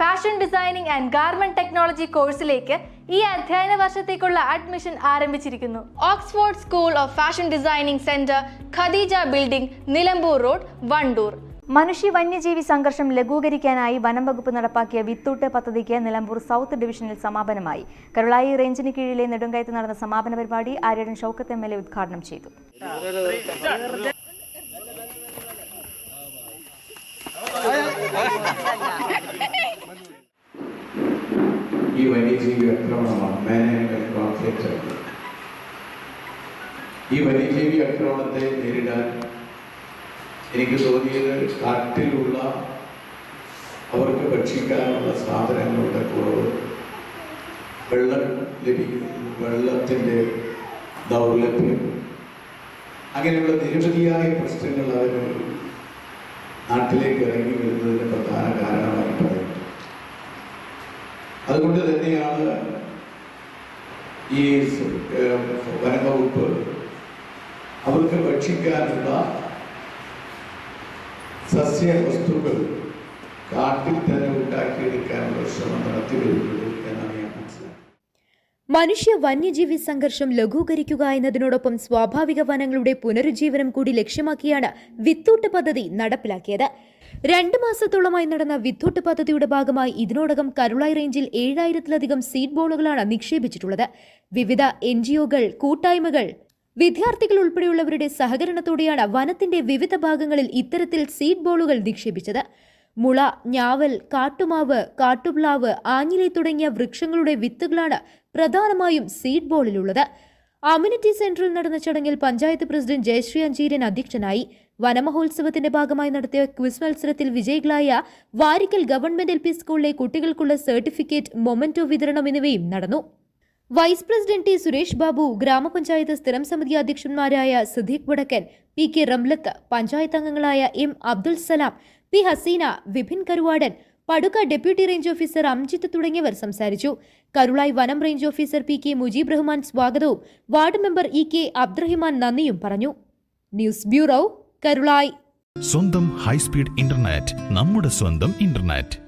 Fashion designing and garment technology കോഴ്സിലേക്ക് ഈ അധ്യയന വർഷത്തേക്കുള്ള അഡ്മിഷൻ ആരംഭിച്ചിരിക്കുന്നു. Oxford school of fashion designing centre Khadeeja building Nilambur road Wandoor മനുഷ്യ വന്യജീവി സംഘർഷം ലഘൂകരിക്കാനായി വനം വകുപ്പ് നടപ്പാക്കിയ വിത്തൂട്ട് പദ്ധതിക്ക് നിലമ്പൂർ സൗത്ത് ഡിവിഷനിൽ സമാപനമായി. കരുളായി റേഞ്ചിന് കീഴിലെ നെടുങ്കയത്ത് നടന്ന സമാപന പരിപാടി Aryadan Shoukath M L A ഉദ്ഘാടനം ചെയ്തു. വന്യജീവി ആക്രമണമാണ് മാൻ ആനിമൽ കോൺഫ്ലിക്റ്റ്. ഈ വന്യജീവി ആക്രമണത്തെ നേരിടാൻ എനിക്ക് തോന്നിയത് കാട്ടിലുള്ള അവർക്ക് ഭക്ഷിക്കാനുള്ള സാധനങ്ങളുടെ കുറവ് വെള്ളം ലഭിക്കുന്ന വെള്ളത്തിന്റെ ദൗർലഭ്യം അങ്ങനെയുള്ള നിരവധിയായ പ്രശ്നങ്ങൾ അവർ നാട്ടിലേക്ക് ഇറങ്ങി വരുന്നതിന് പ്രധാന കാരണമായി പറയുന്നു അതുകൊണ്ട് തന്നെയാണ് ഈ വനംവകുപ്പ് അവർക്ക് ഭക്ഷിക്കാനുള്ള സസ്യ വസ്തുക്കൾ കാട്ടിൽ തന്നെ ഉണ്ടാക്കിയെടുക്കാനുള്ള ശ്രമം നടത്തി വരുന്നത് എന്നാണ് ഞാൻ മനസ്സിലാക്കുന്നത്. മനുഷ്യ വന്യജീവി സംഘർഷം ലഘൂകരിക്കുക എന്നതിനോടൊപ്പം സ്വാഭാവിക വനങ്ങളുടെ പുനരുജ്ജീവനം കൂടി ലക്ഷ്യമാക്കിയാണ് വിത്തൂട്ട് പദ്ധതി നടപ്പിലാക്കിയത്. രണ്ട് മാസത്തോളമായി നടന്ന വിത്തൂട്ട് പദ്ധതിയുടെ ഭാഗമായി ഇതിനോടകം കരുളായി റേഞ്ചിൽ ഏഴായിരത്തിലധികം സീഡ് ബോളുകളാണ് നിക്ഷേപിച്ചിട്ടുള്ളത്. വിവിധ എൻ ജിഒകൾ കൂട്ടായ്മകൾ വിദ്യാർത്ഥികൾ ഉൾപ്പെടെയുള്ളവരുടെ സഹകരണത്തോടെയാണ് വനത്തിന്റെ വിവിധ ഭാഗങ്ങളിൽ ഇത്തരത്തിൽ സീഡ് ബോളുകൾ നിക്ഷേപിച്ചത്. മുള ഞാവൽ കാട്ടുമാവ് കാട്ടുപ്ലാവ് ആഞ്ഞിലി തുടങ്ങിയ വൃക്ഷങ്ങളുടെ വിത്തുകളാണ് പ്രധാനമായും സീഡ് ബോളിലുള്ളത് അമ്യൂണിറ്റി സെന്ററിൽ നടന്ന ചടങ്ങിൽ പഞ്ചായത്ത് പ്രസിഡന്റ് ജയശ്രീ അഞ്ചീരൻ അധ്യക്ഷനായി വനമഹോത്സവത്തിന്റെ ഭാഗമായി നടത്തിയ ക്വിസ് മത്സരത്തിൽ വിജയികളായ വാരിക്കൽ ഗവൺമെന്റ് എൽ പി സ്കൂളിലെ കുട്ടികൾക്കുള്ള സർട്ടിഫിക്കറ്റ് മൊമെന്റോ വിതരണം എന്നിവയും നടന്നു. Vice president T Suresh Babu ഗ്രാമപഞ്ചായത്ത് സ്ഥിരം സമിതി അധ്യക്ഷന്മാരായ സിദ്ദീഖ് വടക്കൻ പി കെ റംലത്ത് പഞ്ചായത്ത് അംഗങ്ങളായ M Abdul Salam P Haseena Vipin Karuvadan Padukka deputy range officer Amjith തുടങ്ങിയവർ സംസാരിച്ചു. കരുളായി വനം range officer P K Mujeeb Rahman സ്വാഗതവും. Ward member E K Abdurahiman നന്ദിയും പറഞ്ഞു. News bureau Karulai. സ്വന്തം ഹൈസ്പീഡ് ഇന്റർനെറ്റ് നമ്മുടെ സ്വന്തം ഇന്റർനെറ്റ്.